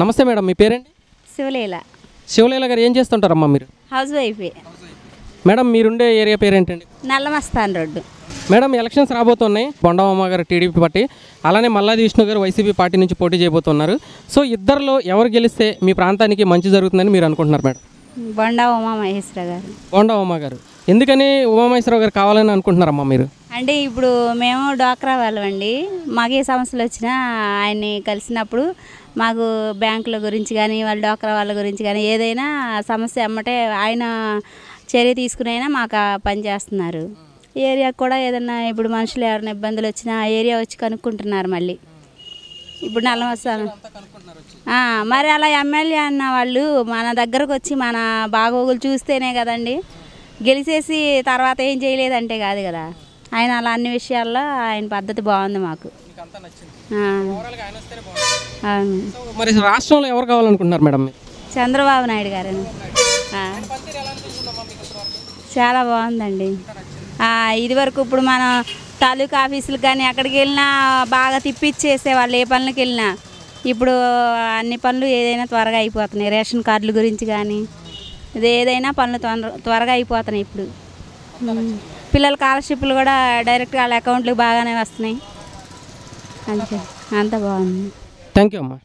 నమస్తే మేడం మీ పేరేంటి? శివలీల. శివలీల గారు ఏం చేస్తుంటారమ్మా మీరు? హౌస్ వైఫే మేడం మీరుండే ఏరియా పేరేంటండి? నల్లమస్తాన్ రోడ్డు. మేడం ఎలక్షన్స్ రాబోతున్నాయి. బొండమ్మ గారు టీడీపీ పార్టీ అలానే మల్లాది విష్ణు గారు వైసీపీ పార్టీ నుంచి పోటీ చేయబోతున్నారు. సో ఇద్దరిలో ఎవరు గెలిస్తే మీ ప్రాంతానికి మంచి జరుగుతుందని మీరు అనుకుంటున్నారు మేడం? బొండా ఉమా మహేశ్వర గారు. బొండమ్మ గారు. ఎందుకని ఉమామేశ్వరరావు గారు కావాలని అనుకుంటున్నారమ్మా మీరు? అంటే ఇప్పుడు మేము డ్వాక్రా వాళ్ళమండి. మాకు ఏ సమస్యలు వచ్చినా ఆయన్ని కలిసినప్పుడు మాకు బ్యాంకుల గురించి కానీ వాళ్ళ డ్వాక్రా వాళ్ళ గురించి కానీ ఏదైనా సమస్య అమ్మటే ఆయన చర్య తీసుకునైనా మాకు పని చేస్తున్నారు. ఏరియాకి కూడా ఏదైనా ఇప్పుడు మనుషులు ఎవరైనా ఇబ్బందులు వచ్చినా ఆ ఏరియా వచ్చి కనుక్కుంటున్నారు మళ్ళీ. ఇప్పుడు నల్లమస్తాను మరి అలా ఎమ్మెల్యే అన్న వాళ్ళు మన దగ్గరకు వచ్చి మన బాగోగులు చూస్తేనే కదండి. గెలిచేసి తర్వాత ఏం చేయలేదంటే కాదు కదా. ఆయన అలా అన్ని విషయాల్లో ఆయన పద్ధతి బాగుంది మాకు. అవును. మరి రాష్ట్రంలో ఎవరు కావాలనుకుంటున్నారు మేడం? చంద్రబాబు నాయుడు గారు. చాలా బాగుందండి. ఆ, ఇదివరకు ఇప్పుడు మనం తాలూకా ఆఫీసులకు కానీ ఎక్కడికి వెళ్ళినా బాగా తిప్పిచ్చేసే వాళ్ళు ఏ పనులకు వెళ్ళినా ఇప్పుడు అన్ని పనులు ఏదైనా త్వరగా అయిపోతున్నాయి. రేషన్ కార్డుల గురించి కానీ ఇది ఏదైనా పనులు తొందర త్వరగా అయిపోతున్నాయి ఇప్పుడు. పిల్లల స్కాలర్షిప్లు కూడా డైరెక్ట్గా వాళ్ళ అకౌంట్లకు బాగానే వస్తున్నాయి. అంతే అంత బాగుంది. థ్యాంక్ యూ అమ్మా.